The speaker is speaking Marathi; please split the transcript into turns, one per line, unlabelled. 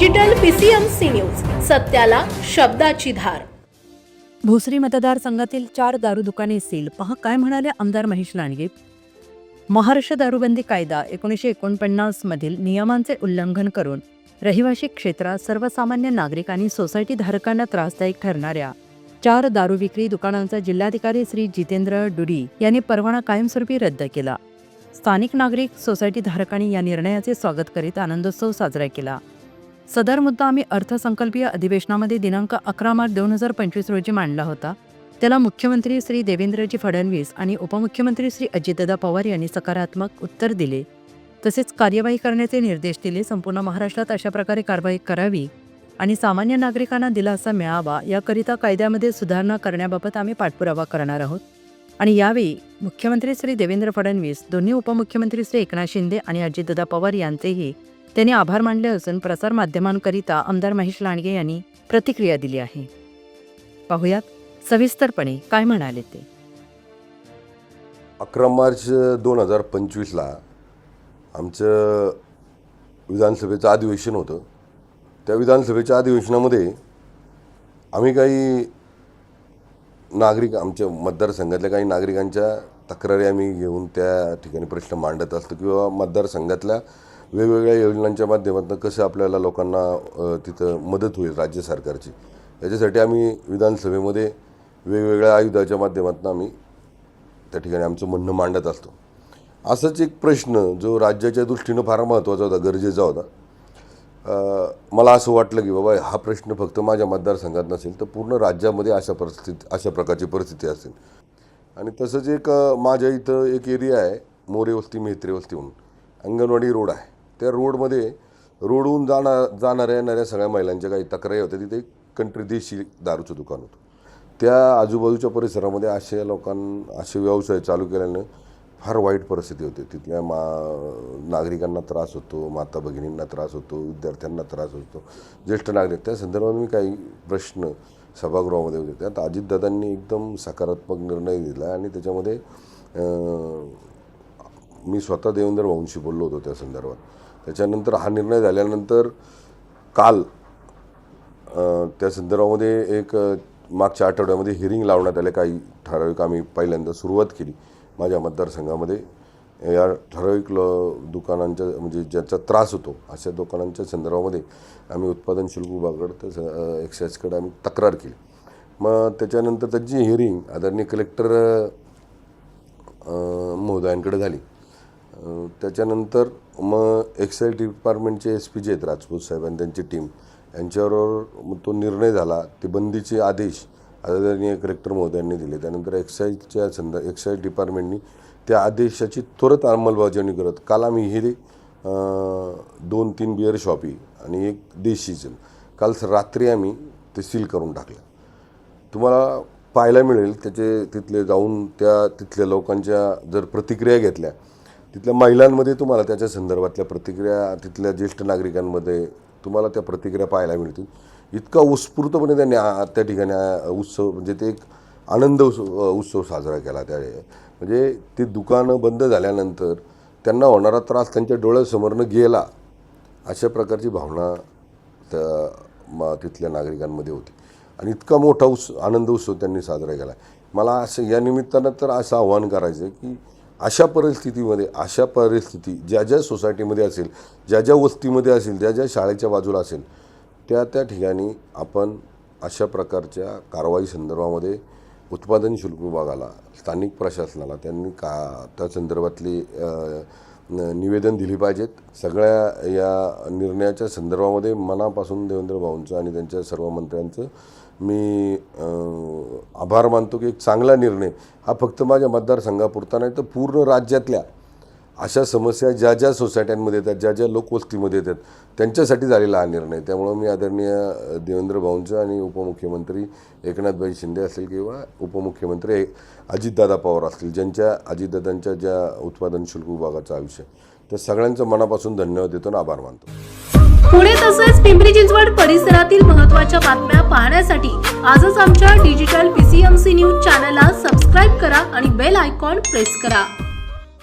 डिजिटल पीसीएमसी न्यूज सत्याला शब्दाची धार.
भोसरी मतदारसंघातील चार दारू दुकाने सील. पहा काय म्हणाले आमदार महेश लांडगे. महाराष्ट्र दारूबंदी कायदा एकोणीसशे एकोणपन्नास मधील नियमांचे उल्लंघन करून रहिवासी क्षेत्रात सर्वसामान्य नागरिकांनी सोसायटी धारकांना त्रासदायक ठरणाऱ्या चार दारू विक्री दुकानांचा जिल्हाधिकारी श्री जितेंद्र डुडी यांनी परवाना कायमस्वरूपी रद्द केला. स्थानिक नागरिक सोसायटी धारकांनी या निर्णयाचे स्वागत करीत आनंदोत्सव साजरा केला. सदर मुद्दा आम्ही अर्थसंकल्पीय अधिवेशनामध्ये दिनांक अकरा मार्च दोन हजार पंचवीस रोजी मांडला होता. त्याला मुख्यमंत्री श्री देवेंद्रजी फडणवीस आणि उपमुख्यमंत्री श्री अजितदादा पवार यांनी सकारात्मक उत्तर दिले. तसेच कार्यवाही करण्याचे निर्देश दिले. संपूर्ण महाराष्ट्रात अशा प्रकारे कारवाई करावी आणि सामान्य नागरिकांना दिलासा मिळावा याकरिता कायद्यामध्ये सुधारणा करण्याबाबत आम्ही पाठपुरावा करणार आहोत. आणि यावेळी मुख्यमंत्री श्री देवेंद्र फडणवीस दोन्ही उपमुख्यमंत्री श्री एकनाथ शिंदे आणि अजितदादा पवार यांचेही त्यांनी आभार मानले असून प्रसारमाध्यमांकरिता आमदार महेश लांडगे यांनी प्रतिक्रिया दिली आहे. पाहुयात सविस्तरपणे काय म्हणाले ते.
अकरा मार्च दोन हजार पंचवीसला आमचं विधानसभेचं अधिवेशन होतं. त्या विधानसभेच्या अधिवेशनामध्ये आम्ही काही नागरिक आमच्या मतदारसंघातल्या काही नागरिकांच्या तक्रारी आम्ही घेऊन त्या ठिकाणी प्रश्न मांडत असतो किंवा मतदारसंघातल्या वेगवेगळ्या योजनांच्या माध्यमातून कसं आपल्याला लोकांना तिथं मदत होईल राज्य सरकारची. याच्यासाठी आम्ही विधानसभेमध्ये वेगवेगळ्या आयुधाच्या माध्यमातून आम्ही त्या ठिकाणी आमचं म्हणणं मांडत असतो. असंच एक प्रश्न जो राज्याच्या दृष्टीनं फार महत्त्वाचा होता गरजेचा होता. मला असं वाटलं की बाबा हा प्रश्न फक्त माझ्या मतदारसंघात नसेल तर पूर्ण राज्यामध्ये अशा परिस्थिती अशा प्रकारची परिस्थिती असेल. आणि तसंच एक माझ्या इथं एक एरिया आहे मोरे वस्ती मेत्रे वस्ती म्हणून. अंगणवाडी रोड आहे. त्या रोडमध्ये रोडहून जाणा जाणाऱ्या येणाऱ्या सगळ्या महिलांच्या काही तक्रारी होत्या तिथे कंट्री देशी दारूचं दुकान होतं. त्या आजूबाजूच्या परिसरामध्ये अशा लोकां असे व्यवसाय चालू केल्यानं फार वाईट परिस्थिती होते. तिथल्या मा नागरिकांना त्रास होतो माता भगिनींना त्रास होतो विद्यार्थ्यांना त्रास होतो ज्येष्ठ नागरिक. त्या संदर्भात मी काही प्रश्न सभागृहामध्ये होते. त्यात अजितदादांनी एकदम सकारात्मक निर्णय दिला आणि त्याच्यामध्ये मी स्वतः देवेंद्र भाऊंशी बोललो होतो त्या संदर्भात. त्याच्यानंतर हा निर्णय झाल्यानंतर काल त्या संदर्भामध्ये एक मागच्या आठवड्यामध्ये हिअरिंग लावण्यात आले. काही ठराविक आम्ही पहिल्यांदा सुरुवात केली माझ्या मतदारसंघामध्ये. या ठराविक ल दुकानांच्या म्हणजे ज्याचा त्रास होतो अशा दुकानांच्या संदर्भामध्ये आम्ही उत्पादन शुल्क विभागाकडे त्या एक्साईजकडे आम्ही तक्रार केली. मग त्याच्यानंतर त्याची हिअरिंग आदरणीय कलेक्टर महोदयांकडे झाली त्याच्यानंतर मग एक्साईज डिपार्टमेंटचे एस पी जे आहेत राजपूत साहेब आणि त्यांची टीम यांच्याबरोबर तो निर्णय झाला. ते बंदीचे आदेश आदरणीय कलेक्टर महोदयांनी दिले. त्यानंतर एक्साईजच्या संद एक्साईज डिपार्टमेंटनी त्या आदेशाची त्वरित अंमलबजावणी करत काल आम्ही हे दोन तीन बिअर शॉपी आणि एक देशीचं काल रात्री आम्ही ते सील करून टाकलं. तुम्हाला पाहायला मिळेल त्याचे तिथले जाऊन त्या तिथल्या लोकांच्या जर प्रतिक्रिया घेतल्या तिथल्या महिलांमध्ये तुम्हाला त्याच्या संदर्भातल्या प्रतिक्रिया तिथल्या ज्येष्ठ नागरिकांमध्ये तुम्हाला त्या प्रतिक्रिया पाहायला मिळतील. इतका उत्स्फूर्तपणे त्यांनी त्या ठिकाणी उत्सव म्हणजे ते एक आनंद उत्सव उत्सव साजरा केला त्या म्हणजे ते दुकानं बंद झाल्यानंतर त्यांना होणारा त्रास त्यांच्या डोळ्यासमोरनं गेला अशा प्रकारची भावना त्या म तिथल्या नागरिकांमध्ये होती. आणि इतका मोठा उत्स आनंद उत्सव त्यांनी साजरा केला. मला असं या निमित्तानं तर असं आव्हान करायचं आहे की अशा परिस्थितीमध्ये अशा परिस्थिती ज्या ज्या सोसायटीमध्ये असेल ज्या ज्या वस्तीमध्ये असेल ज्या ज्या शाळेच्या बाजूला असेल त्या त्या ठिकाणी आपण अशा प्रकारच्या कारवाई संदर्भामध्ये उत्पादन शुल्क विभागाला स्थानिक प्रशासनाला त्यांनी का त्या संदर्भातली निवेदन दिली पाहिजेत. सगळ्या या निर्णयाच्या संदर्भामध्ये मनापासून देवेंद्र भाऊंचं आणि त्यांच्या सर्व मंत्र्यांचं मी आभार मानतो की एक चांगला निर्णय हा फक्त माझ्या मतदारसंघापुरता नाही तर पूर्ण राज्यातल्या अशा समस्या ज्या ज्या सोसायट्यांमध्ये येतात ज्या ज्या लोकवस्तीमध्ये येतात त्यांच्यासाठी झालेला हा निर्णय. त्यामुळं मी आदरणीय देवेंद्र भाऊंचं आणि उपमुख्यमंत्री एकनाथभाई शिंदे असेल किंवा उपमुख्यमंत्री अजितदादा पवार असतील ज्यांच्या अजितदादांच्या ज्या उत्पादन शुल्क विभागाचा आयुष्य त्या सगळ्यांचं मनापासून धन्यवाद देतो आणि आभार मानतो.
पुणे तसेच पिंपरी चिंचवड परिसरातील महत्त्वाच्या बातम्या पाहण्यासाठी आजच आमच्या डिजिटल पीसीएमसी न्यूज चॅनलला सबस्क्राईब करा आणि बेल आयकॉन प्रेस करा.